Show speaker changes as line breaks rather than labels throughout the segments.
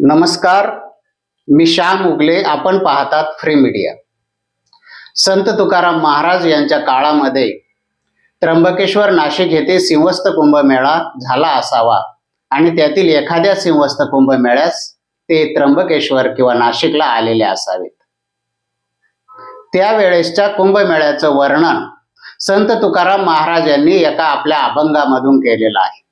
नमस्कार मी श्याम उगले. आपण पाहतात फ्री मीडिया संत तुकाराम महाराज यांच्या काळामध्ये त्र्यंबकेश्वर नाशिक येथे सिंहस्थ कुंभमेळा झाला असावा आणि त्यातील एखाद्या सिंहस्थ कुंभमेळ्यास ते त्र्यंबकेश्वर किंवा नाशिकला आलेले असावेत. त्यावेळेसच्या कुंभमेळ्याचं वर्णन संत तुकाराम महाराज यांनी एका आपल्या अभंगामधून केलेलं आहे.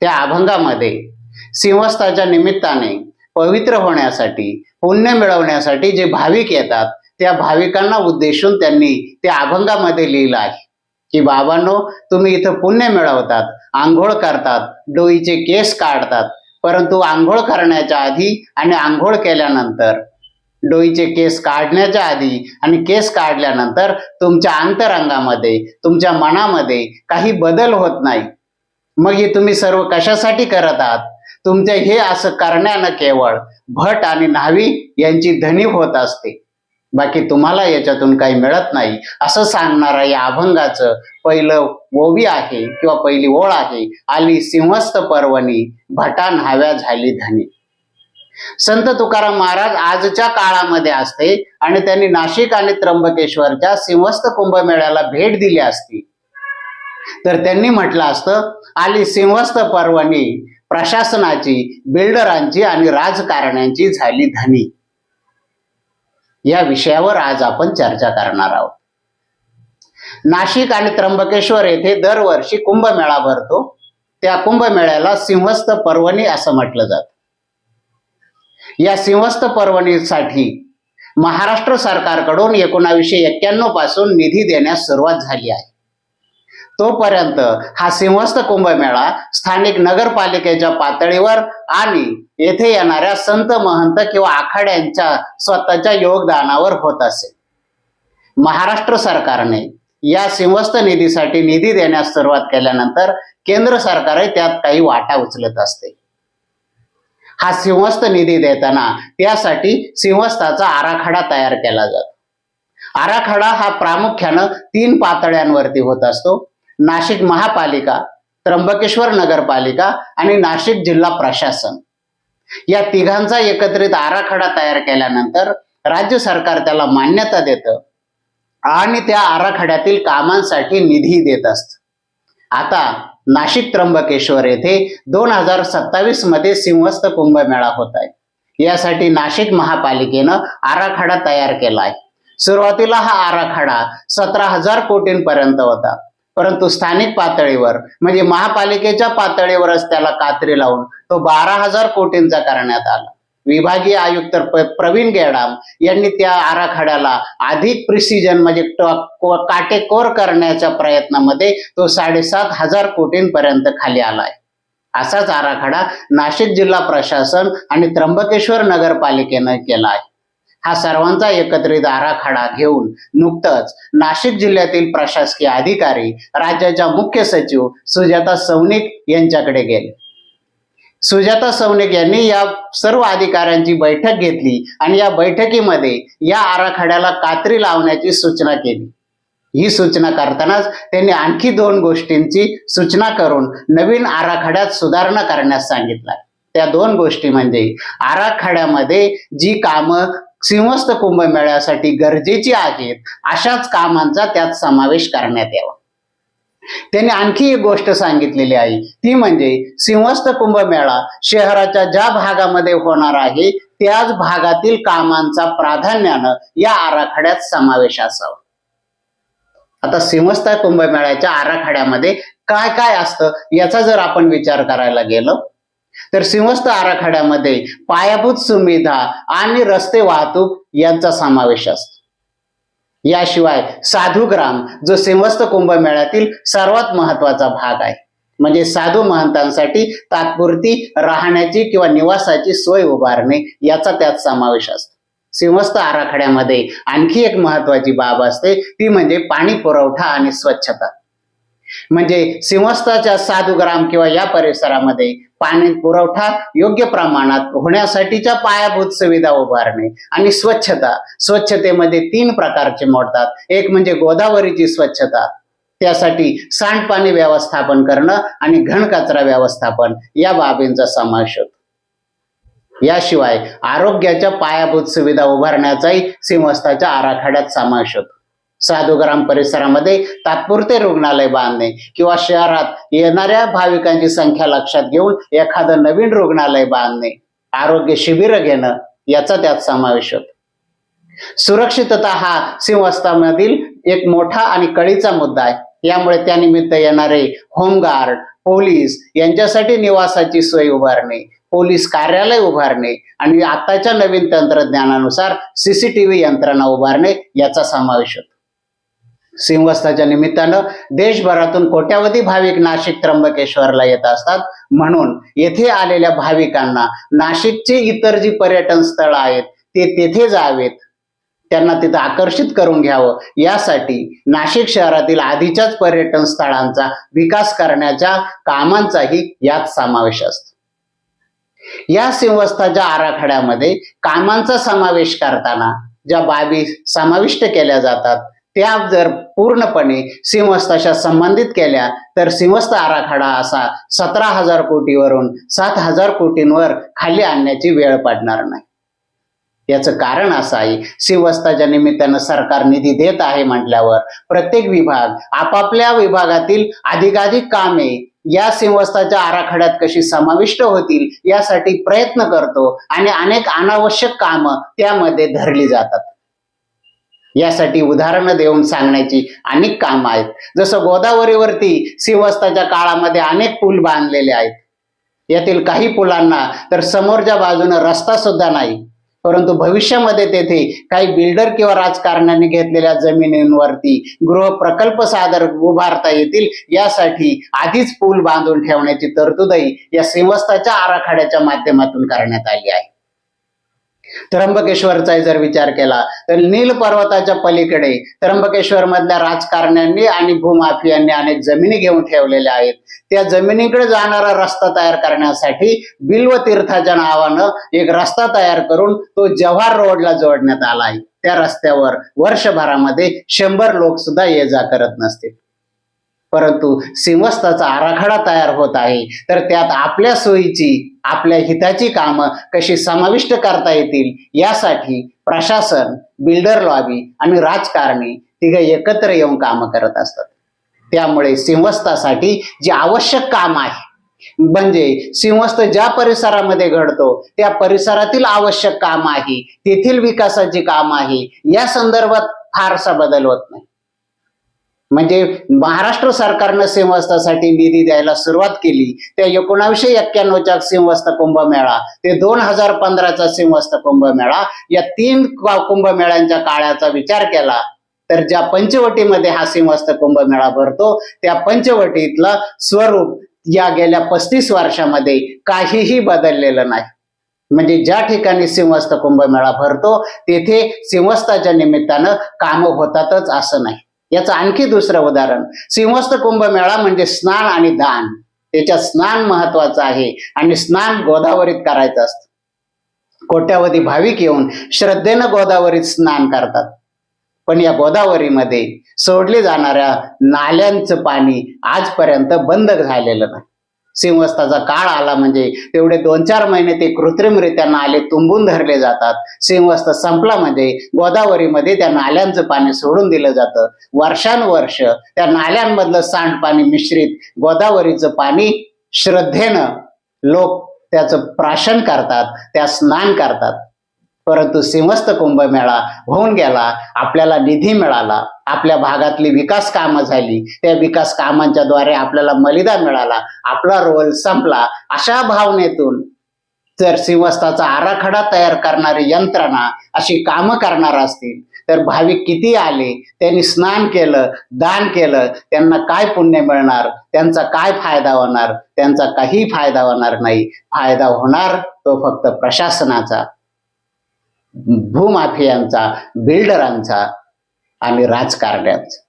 त्या अभंगामध्ये सिंहस्थाच्या निमित्ताने पवित्र होण्यासाठी पुण्य मिळवण्यासाठी जे भाविक येतात त्या भाविकांना उद्देशून त्यांनी त्या अभंगामध्ये लिहिलं आहे. की बाबांनो तुम्ही इथं पुण्य मिळवतात आंघोळ करतात डोईचे केस काढतात परंतु आंघोळ करण्याच्या आधी आणि आंघोळ केल्यानंतर डोईचे केस काढण्याच्या आधी आणि केस काढल्यानंतर तुमच्या अंतरंगामध्ये तुमच्या मनामध्ये काही बदल होत नाही. मग हे तुम्ही सर्व कशासाठी करत आहात? तुमचे हे असं करण्यानं केवळ भट आणि न्हावी यांची धनी होत असते. बाकी तुम्हाला याच्यातून काही मिळत नाही. असं सांगणारा या अभंगाचं पहिलं ओवी आहे किंवा पहिली ओळ आहे. आली सिंहस्थ पर्वणी भटा न्हाव्या झाली धनी. संत तुकाराम महाराज आजच्या काळामध्ये असते आणि त्यांनी नाशिक आणि त्र्यंबकेश्वरच्या सिंहस्थ कुंभमेळ्याला भेट दिली असती. तर त्यांनी म्हटलं असतं आली सिंहस्थ पर्वणी प्रशासनाची बिल्डरांची आणि राजकारण्यांची झाली धनी. या विषयावर आज आपण चर्चा करणार आहोत. नाशिक आणि त्र्यंबकेश्वर येथे दरवर्षी कुंभमेळा भरतो. त्या कुंभमेळ्याला सिंहस्थ पर्वणी असं म्हटलं जातं. या सिंहस्थ पर्वणीसाठी महाराष्ट्र सरकारकडून एकोणावीसशे एक्क्याण्णवपासून निधी देण्यास सुरुवात झाली आहे. तोपर्यंत हा सिंहस्थ कुंभमेळा स्थानिक नगरपालिकेच्या पातळीवर आणि येथे येणाऱ्या संत महंत किंवा आखाड्यांच्या स्वतःच्या योगदानावर होत असे. महाराष्ट्र सरकारने या सिंहस्थ निधीसाठी निधी देण्यास सुरुवात केल्यानंतर केंद्र सरकारही त्यात काही वाटा उचलत असते. हा सिंहस्थ निधी देताना त्यासाठी सिंहस्थाचा आराखडा तयार केला जातो. आराखडा हा प्रामुख्यानं तीन पातळ्यांवरती होत असतो. नाशिक महापालिका त्र्यंबकेश्वर नगरपालिका आणि नाशिक जिल्हा प्रशासन. या तिघांचा एकत्रित आराखडा तयार केल्यानंतर राज्य सरकार त्याला मान्यता देतं आणि त्या आराखड्यातील कामांसाठी निधी देत असत. आता नाशिक त्र्यंबकेश्वर येथे दोन हजार सत्तावीसमध्ये सिंहस्थ कुंभमेळा होत आहे. यासाठी नाशिक महापालिकेनं आराखडा तयार केला आहे. सुरुवातीला हा आराखडा सतरा हजार कोटींपर्यंत होता. परंतु स्थानिक पातळीवर म्हणजे महापालिकेच्या पातळीवरच त्याला कात्री लावून तो बारा हजार कोटींचा करण्यात आला. विभागीय आयुक्त प्रवीण गेडाम यांनी त्या आराखड्याला अधिक प्रिसिजन म्हणजे काटेकोर करण्याच्या प्रयत्नामध्ये तो साडेसात हजार कोटींपर्यंत खाली आलाय. असाच आराखडा नाशिक जिल्हा प्रशासन आणि त्र्यंबकेश्वर नगरपालिकेनं केला आहे. हा सर्वांचा एकत्रित आराखडा घेऊन नुकतंच नाशिक जिल्ह्यातील प्रशासकीय अधिकारी राज्याच्या मुख्य सचिव सुजाता सौनिक यांच्याकडे गेले. सुजाता सौनिक यांनी या सर्व अधिकाऱ्यांची बैठक घेतली आणि या बैठकीमध्ये या आराखड्याला कात्री लावण्याची सूचना केली. ही सूचना करतानाच त्यांनी आणखी दोन गोष्टींची सूचना करून नवीन आराखड्यात सुधारणा करण्यास सांगितलं. त्या दोन गोष्टी म्हणजे आराखड्यामध्ये जी कामं सिंहस्थ कुंभमेळ्यासाठी गरजेची आहेत अशाच कामांचा त्यात समावेश करण्यात यावा. त्यांनी आणखी एक गोष्ट सांगितलेली आहे ती म्हणजे सिंहस्थ कुंभमेळा शहराच्या ज्या भागामध्ये होणार आहे त्याच भागातील कामांचा प्राधान्यानं या आराखड्यात समावेश असावा. आता सिंहस्थ कुंभमेळ्याच्या आराखड्यामध्ये काय काय असतं याचा जर आपण विचार करायला गेलो तर सिंहस्थ आराखड्यामध्ये पायाभूत सुविधा आणि रस्ते वाहतूक यांचा समावेश असतो. याशिवाय साधुग्राम जो सिंहस्थ कुंभमेळ्यातील सर्वात महत्त्वाचा भाग आहे. म्हणजे साधू महंतांसाठी तात्पुरती राहण्याची किंवा निवासाची सोय उभारणे याचा त्यात समावेश असतो. सिंहस्थ आराखड्यामध्ये आणखी एक महत्वाची बाब असते ती म्हणजे पाणी पुरवठा आणि स्वच्छता. म्हणजे सिंहस्थाच्या साधुग्राम किंवा या परिसरामध्ये पाणी पुरवठा योग्य प्रमाणात होण्यासाठीच्या पायाभूत सुविधा उभारणे आणि स्वच्छता. स्वच्छतेमध्ये तीन प्रकारचे मोडतात. एक म्हणजे गोदावरीची स्वच्छता. त्यासाठी सांडपाणी व्यवस्थापन करणं आणि घनकचरा व्यवस्थापन या बाबींचा समावेश होतो. याशिवाय आरोग्याच्या पायाभूत सुविधा उभारण्याचाही सिंहस्थाच्या आराखड्यात समावेश होतो. साधुग्राम परिसरामध्ये तात्पुरते रुग्णालय बांधणे किंवा शहरात येणाऱ्या भाविकांची संख्या लक्षात घेऊन एखादं नवीन रुग्णालय बांधणे आरोग्य शिबिर घेणं याचा त्यात समावेश होतो. सुरक्षितता हा सिंहस्थामधील एक मोठा आणि कळीचा मुद्दा आहे. यामुळे त्यानिमित्त येणारे होमगार्ड पोलीस यांच्यासाठी निवासाची सोय उभारणे पोलीस कार्यालय उभारणे आणि आताच्या नवीन तंत्रज्ञानानुसार सीसीटीव्ही यंत्रणा उभारणे याचा समावेश होतो. सिंहस्थाच्या निमित्तानं देशभरातून कोट्यावधी भाविक नाशिक त्र्यंबकेश्वरला येत असतात. म्हणून येथे आलेल्या भाविकांना नाशिकची इतर जी पर्यटन स्थळं आहेत ते तेथे जावेत. त्यांना तिथं आकर्षित करून घ्यावं. यासाठी नाशिक शहरातील आधीच्याच पर्यटन स्थळांचा विकास करण्याच्या कामांचाही यात समावेश असतो. या सिंहस्थाच्या आराखड्यामध्ये कामांचा समावेश करताना ज्या बाबी समाविष्ट केल्या जातात त्या जर पूर्णपणे सिंहस्थाशा संबंधित केल्या तर सिंहस्थ आराखडा असा सतरा हजार कोटीवरून सात हजार कोटींवर खाली आणण्याची वेळ पडणार नाही. याचं कारण असं आहे सिंहस्थाच्या निमित्तानं सरकार निधी देत आहे म्हटल्यावर प्रत्येक विभाग आपापल्या विभागातील अधिकाधिक कामे या सिंहस्थाच्या आराखड्यात कशी समाविष्ट होतील यासाठी प्रयत्न करतो आणि अनेक अनावश्यक कामं त्यामध्ये धरली जातात. यासाठी उदाहरणं देऊन सांगण्याची अनेक कामं आहेत. जसं गोदावरीवरती सिंहस्थाच्या काळामध्ये अनेक पूल बांधलेले आहेत. यातील काही पुलांना तर समोरच्या बाजूनं रस्ता सुद्धा नाही. परंतु भविष्यामध्ये तेथे काही बिल्डर किंवा राजकारण्यांनी घेतलेल्या जमिनींवरती गृह प्रकल्प सादर उभारता येतील यासाठी आधीच पूल बांधून ठेवण्याची तरतूदही या सिंहस्थाच्या आराखड्याच्या माध्यमातून करण्यात आली आहे. त्र्यंबकेश्वरचा जर विचार केला तर नील पर्वताच्या पलीकडे त्र्यंबकेश्वर मधल्या राजकारण्यांनी आणि भूमाफियांनी अनेक जमिनी घेऊन ठेवलेल्या आहेत. त्या जमिनीकडे जाणारा रस्ता तयार करण्यासाठी बिल्व तीर्थाच्या नावानं एक रस्ता तयार करून तो जव्हार रोडला जोडण्यात आला आहे. त्या रस्त्यावर वर्षभरामध्ये शंभर लोक सुद्धा ये जा करत नसतील. परंतु सिंहस्थाचा आराखडा तयार होत आहे. तर त्यात आपल्या सोयीची आपल्या हिताची कामं कशी समाविष्ट करता येतील यासाठी प्रशासन बिल्डर लॉबी आणि राजकारणी तिघे एकत्र येऊन कामं करत असतात. त्यामुळे सिंहस्थासाठी जी आवश्यक काम आहे म्हणजे सिंहस्थ ज्या परिसरामध्ये घडतो त्या परिसरातील आवश्यक काम आहे तेथील विकासाची काम आहे या संदर्भात फारसा बदल होत नाही. म्हणजे महाराष्ट्र सरकारनं सिंहस्थासाठी निधी द्यायला सुरुवात केली. त्या एकोणावीसशे एक्क्याण्णवच्या सिंहस्थ कुंभमेळा ते दोन हजार पंधराचा सिंहस्थ कुंभमेळा या तीन कुंभमेळ्यांच्या काळाचा विचार केला तर ज्या पंचवटीमध्ये हा सिंहस्थ कुंभमेळा भरतो त्या पंचवटीतलं स्वरूप या गेल्या पस्तीस वर्षामध्ये काहीही बदललेलं नाही. म्हणजे ज्या ठिकाणी सिंहस्थ कुंभमेळा भरतो तेथे सिंहस्थाच्या निमित्तानं कामं होतातच असं नाही. याचं आणखी दुसरं उदाहरण. सिंहस्थ कुंभमेळा म्हणजे स्नान आणि दान. त्याच्यात स्नान महत्वाचं आहे आणि स्नान गोदावरीत करायचं असतं. कोट्यावधी भाविक येऊन श्रद्धेनं गोदावरीत स्नान करतात. पण या गोदावरीमध्ये सोडले जाणाऱ्या नाल्यांचं पाणी आजपर्यंत बंद झालेलं नाही. सिंहस्थाचा काळ आला म्हणजे तेवढे दोन चार महिने ते कृत्रिमरित्या नाले तुंबून धरले जातात. सिंहस्थ संपला म्हणजे गोदावरीमध्ये त्या नाल्यांचं पाणी सोडून दिलं जातं. वर्षानुवर्ष त्या नाल्यांमधलं सांडपाणी मिश्रित गोदावरीचं पाणी श्रद्धेनं लोक त्याचं प्राशन करतात त्या स्नान करतात. परंतु सिंहस्थ कुंभमेळा होऊन गेला आपल्याला निधी मिळाला आपल्या भागातली विकास कामं झाली त्या विकास कामांच्या द्वारे आपल्याला मलिदा मिळाला आपला रोल संपला. अशा भावनेतून जर सिंहस्थाचा आराखडा तयार करणारी यंत्रणा अशी कामं करणार असतील तर भाविक किती आले त्यांनी स्नान केलं दान केलं त्यांना काय पुण्य मिळणार त्यांचा काय फायदा होणार त्यांचा काही फायदा होणार नाही. फायदा होणार तो फक्त प्रशासनाचा. भूमाफियांचा बिल्डरांचा आणि राजकारण्यांचा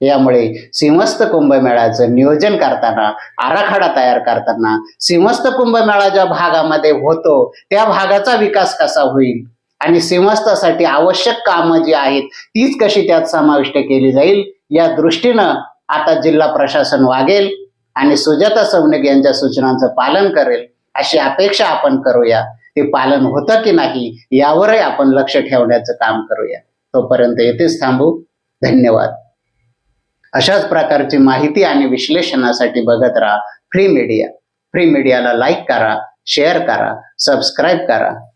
यामुळे सिंहस्थ कुंभमेळ्याचं नियोजन करताना आराखडा तयार करताना सिंहस्थ कुंभमेळा ज्या भागामध्ये होतो त्या भागाचा विकास कसा होईल? आणि सिंहस्थासाठी आवश्यक कामं जी आहेत तीच कशी त्यात समाविष्ट केली जाईल? या दृष्टीनं आता जिल्हा प्रशासन वागेल आणि सुजाता सौनिक यांच्या सूचनांचं पालन करेल अशी अपेक्षा आपण करूया. ते पालन होतं की नाही यावरही आपण लक्ष ठेवण्याचं काम करूया. तोपर्यंत येथेच थांबू. धन्यवाद. अशाच प्रकारची माहिती आणि विश्लेषणासाठी बघत राहा फ्री मीडिया. फ्री मीडियाला लाईक करा शेअर करा सबस्क्राईब करा.